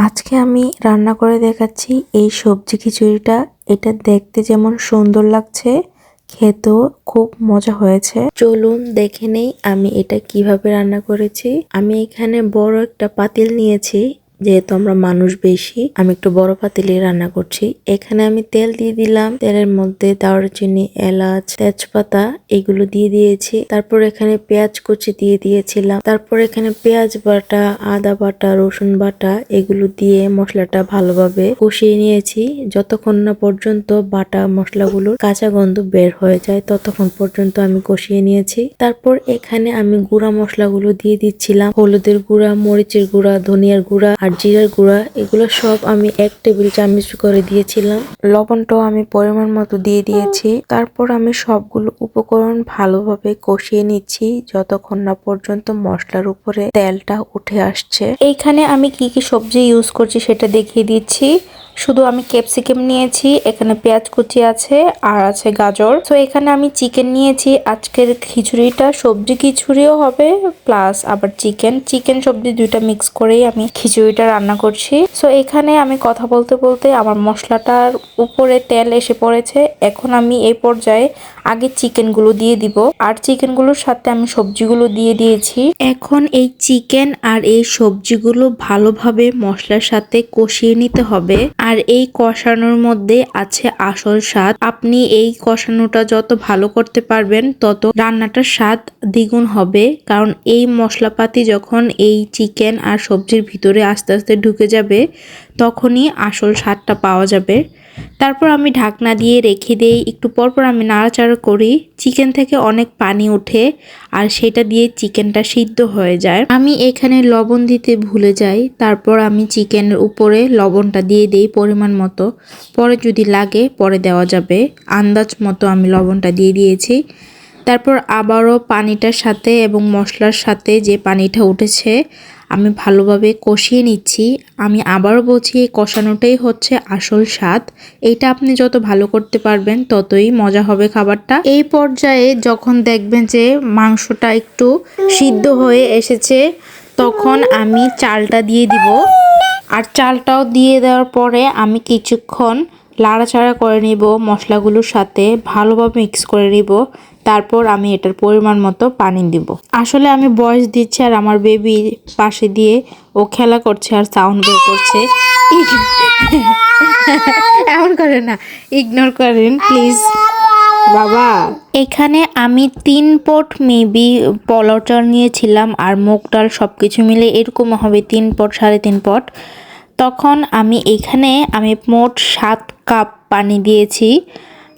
আজকে আমি রান্না করে দেখাচ্ছি এই সবজি খিচুড়িটা। এটা দেখতে যেমন সুন্দর লাগছে, খেতেও খুব মজা হয়েছে। চলুন দেখে নেই আমি এটা কীভাবে রান্না করেছি। আমি এখানে বড় একটা পাতিল নিয়েছি। যেহেতু আমরা মানুষ বেশি, আমি একটু বড় পাতিলে রান্না করছি। এখানে আমি তেল দিয়ে দিলাম। তেলের মধ্যে দারুচিনি, এলাচ, তেজপাতা এগুলো দিয়ে দিয়েছি। তারপর এখানে পেঁয়াজ কুচি দিয়ে দিয়েছিলাম। তারপর এখানে পেঁয়াজ বাটা, আদা বাটা, রসুন বাটা এগুলো দিয়ে মশলাটা ভালোভাবে কষিয়ে নিয়েছি। যতক্ষণ না পর্যন্ত বাটা মশলাগুলোর কাঁচা গন্ধ বের হয়ে যায়, ততক্ষণ পর্যন্ত আমি কষিয়ে নিয়েছি। তারপর এখানে আমি গুঁড়া মশলাগুলো দিয়ে দিচ্ছিলাম। হলুদের গুঁড়া, মরিচের গুঁড়া, ধনিয়ার গুঁড়া আর জিরার গুঁড়া, এগুলো সব আমি এক টেবিল চামচ করে দিয়েছিলাম। লবণটাও আমি পরিমাণ মতো দিয়ে দিয়েছি। তারপর আমি সবগুলো উপকরণ ভালোভাবে কষিয়ে নিচ্ছি, যতক্ষণ না পর্যন্ত মশলার উপরে তেলটা উঠে আসছে। এইখানে আমি কি কি সবজি ইউজ করছি সেটা দেখিয়ে দিচ্ছি। শুধু আমি ক্যাপসিকাম নিয়েছি, এখানে পেঁয়াজ কুচি আছে আর আছে গাজর। তো এখানে আমি চিকেন নিয়েছি, আজকের খিচুড়িটা সবজি খিচুড়িও হবে, প্লাস আবার চিকেন। চিকেন, সবজি দুইটা মিক্স করেই আমি খিচুড়িটা রান্না করছি। সো এখানে আমি কথা বলতে বলতে আমার মশলাটার উপরে তেল এসে পড়েছে। এখন আমি এই পর্যায়ে আগে চিকেনগুলো দিয়ে দিব। আর চিকেনগুলোর সাথে আমি সবজিগুলো দিয়ে দিয়েছি। এখন এই চিকেন আর এই সবজিগুলো ভালোভাবে মশলার সাথে কষিয়ে নিতে হবে। আর এই কষানোর মধ্যে আছে আসল স্বাদ। আপনি এই কষানোটা যত ভালো করতে পারবেন, তত রান্নাটার স্বাদ দ্বিগুণ হবে। কারণ এই মশলাপাতি যখন এই চিকেন আর সবজির ভিতরে আস্তে আস্তে ঢুকে যাবে, তখনই আসল স্বাদটা পাওয়া যাবে। তারপর আমি ঢাকনা দিয়ে রেখে দিই। একটু পরপর আমি নাড়াচাড়া করি। চিকেন থেকে অনেক পানি ওঠে আর সেটা দিয়ে চিকেনটা সিদ্ধ হয়ে যায়। আমি এখানে লবণ দিতে ভুলে যাই। তারপর আমি চিকেনের উপরে লবণটা দিয়ে দিই পরিমাণ মতো। পরে যদি লাগে, পরে দেওয়া যাবে। আন্দাজ মতো আমি লবণটা দিয়ে দিয়েছি। তারপর আবারও পানিটার সাথে এবং মশলার সাথে যে পানিটা উঠেছে আমি ভালোভাবে কষিয়ে নিচ্ছি। আমি আবারও বলছি, এই কষানোটাই হচ্ছে আসল স্বাদ। এইটা আপনি যত ভালো করতে পারবেন, ততই মজা হবে খাবারটা। এই পর্যায়ে যখন দেখবেন যে মাংসটা একটু সিদ্ধ হয়ে এসেছে, তখন আমি চালটা দিয়ে দিব। আর চালটাও দিয়ে দেওয়ার পরে আমি কিছুক্ষণ লাড়াচাড়া করে নিব, মশলাগুলোর সাথে ভালোভাবে মিক্স করে নিব। তারপর আমি এটার পরিমাণ মতো পানি দিব। আসলে আমি বয়স দিচ্ছি আর আমার বেবি পাশে দিয়ে ও খেলা করছে আর সাউন্ড বের করছে। এমন করে না ইগনোর করেন প্লিজ বাবা। এখানে আমি তিন পট মেবি চাল নিয়েছিলাম আর মুগ ডাল সব কিছু মিলে এরকম হবে তিন পট, সাড়ে তিন পট। তখন আমি এখানে আমি মোট সাত কাপ পানি দিয়েছি।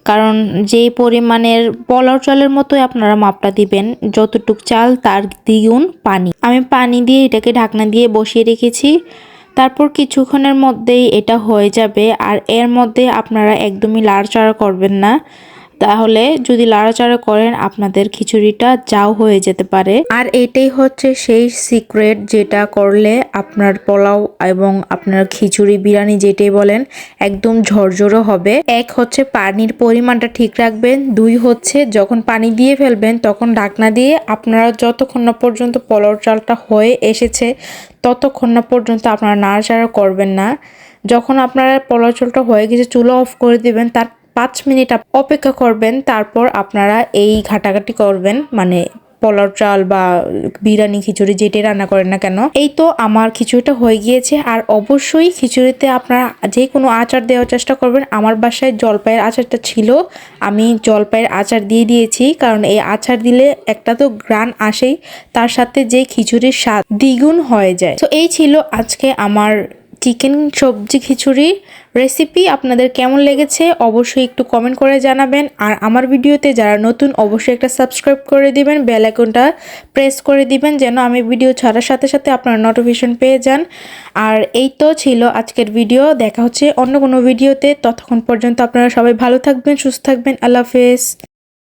কারণ যে পরিমাণের পলর চালের মতোই আপনারা মাপটা দিবেন, যতটুক চাল তার দ্বিগুণ পানি। আমি পানি দিয়ে এটাকে ঢাকনা দিয়ে বসিয়ে রেখেছি। তারপর কিছুক্ষণের মধ্যেই এটা হয়ে যাবে, আর এর মধ্যে আপনারা একদমই লাড়চাড়া করবেন না। তাহলে যদি লাড়াচাড়া করেন আপনাদের খিচুড়িটা যাও হয়ে যেতে পারে। আর এটাই হচ্ছে সেই সিক্রেট যেটা করলে আপনার পোলাও এবং আপনার খিচুড়ি, বিরিয়ানি যেটাই বলেন, একদম ঝরঝরো হবে। এক হচ্ছে পানির পরিমাণটা ঠিক রাখবেন, দুই হচ্ছে যখন পানি দিয়ে ফেলবেন, তখন ঢাকনা দিয়ে আপনারা যতক্ষণ না পর্যন্ত পোলাও চালটা হয়ে এসেছে, ততক্ষণ না পর্যন্ত আপনারা নাড়াচাড়া করবেন না। যখন আপনারা পোলাও চালটা হয়ে গেছে, চুলো অফ করে দিবেন তার পাঁচ মিনিট অপেক্ষা করবেন, তারপর আপনারা এই ঘাটাঘাটি করবেন মানে পোলাও চাল বা বিরিয়ানি, খিচুড়ি যেটাই রান্না করেন না কেন। এই তো আমার খিচুড়িটা হয়ে গিয়েছে, আর অবশ্যই খিচুড়িতে আপনারা যে কোনো আচার দেওয়ার চেষ্টা করবেন। আমার বাসায় জলপাইয়ের আচারটা ছিল, আমি জলপাইয়ের আচার দিয়ে দিয়েছি, কারণ এই আচার দিলে একটা তো গ্রান আসেই, তার সাথে যে খিচুড়ির স্বাদ দ্বিগুণ হয়ে যায়। তো এই ছিল আজকে আমার চিকেন সবজি খিচুড়ি রেসিপি আপনাদের কেমন লেগেছে অবশ্যই একটু কমেন্ট করে জানাবেন। আর আমার ভিডিওতে যারা নতুন অবশ্যই একটা সাবস্ক্রাইব করে দিবেন বেল আইকনটা প্রেস করে দিবেন যেন আমি ভিডিও ছাড়ার সাথে সাথে আপনারা নোটিফিকেশন পেয়ে যান। আর এই তো ছিল আজকের ভিডিও দেখা হচ্ছে অন্য কোনো ভিডিওতে ততক্ষণ পর্যন্ত আপনারা সবাই ভালো থাকবেন, সুস্থ থাকবেন। আল্লাহ হাফেজ।